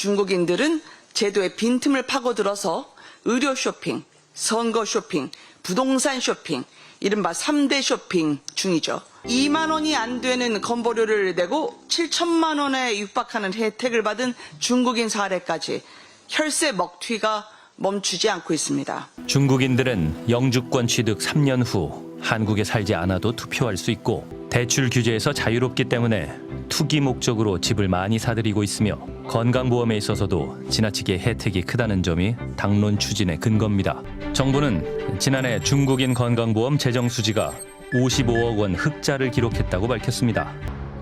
중국인들은 제도의 빈틈을 파고들어서 의료 쇼핑, 선거 쇼핑, 부동산 쇼핑, 이른바 3대 쇼핑 중이죠. 2만 원이 안 되는 건보료를 내고 7천만 원에 육박하는 혜택을 받은 중국인 사례까지 혈세 먹튀가 멈추지 않고 있습니다. 중국인들은 영주권 취득 3년 후 한국에 살지 않아도 투표할 수 있고 대출 규제에서 자유롭기 때문에 투기 목적으로 집을 많이 사들이고 있으며 건강보험에 있어서도 지나치게 혜택이 크다는 점이 당론 추진의 근거입니다. 정부는 지난해 중국인 건강보험 재정 수지가 55억 원 흑자를 기록했다고 밝혔습니다.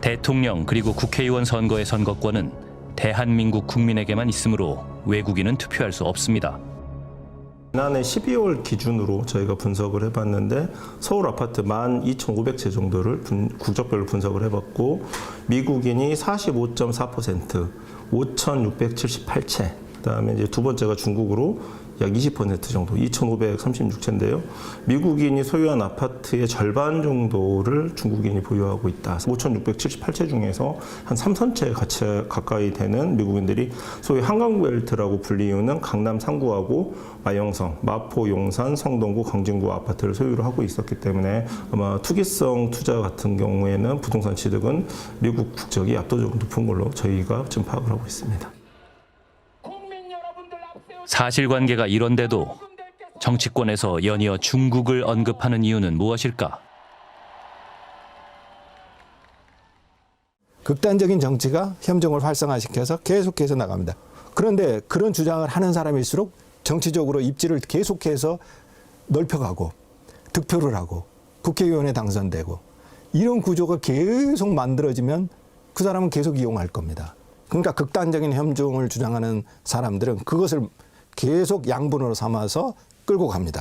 대통령 그리고 국회의원 선거의 선거권은 대한민국 국민에게만 있으므로 외국인은 투표할 수 없습니다. 지난해 12월 기준으로 저희가 분석을 해봤는데 서울 아파트 12,500채 정도를 분- 국적별로 분석을 해봤고 미국인이 45.4%, 5,678채. 그다음에 이제 두 번째가 중국으로 약 20% 정도, 2,536채인데요. 미국인이 소유한 아파트의 절반 정도를 중국인이 보유하고 있다. 5,678채 중에서 한 3선채 가치 가까이 되는 미국인들이 소위 한강벨트라고 불리우는 강남 상구하고 마영성, 마포, 용산, 성동구, 광진구 아파트를 소유를 하고 있었기 때문에 아마 투기성 투자 같은 경우에는 부동산 취득은 미국 국적이 압도적으로 높은 걸로 저희가 지금 파악을 하고 있습니다. 사실관계가 이런데도 정치권에서 연이어 중국을 언급하는 이유는 무엇일까? 극단적인 정치가 협정을 활성화시켜서 계속해서 나갑니다. 그런데 그런 주장을 하는 사람일수록 정치적으로 입지를 계속해서 넓혀가고 득표를 하고 국회의원에 당선되고 이런 구조가 계속 만들어지면 그 사람은 계속 이용할 겁니다. 그러니까 극단적인 협정을 주장하는 사람들은 그것을 계속 양분으로 삼아서 끌고 갑니다.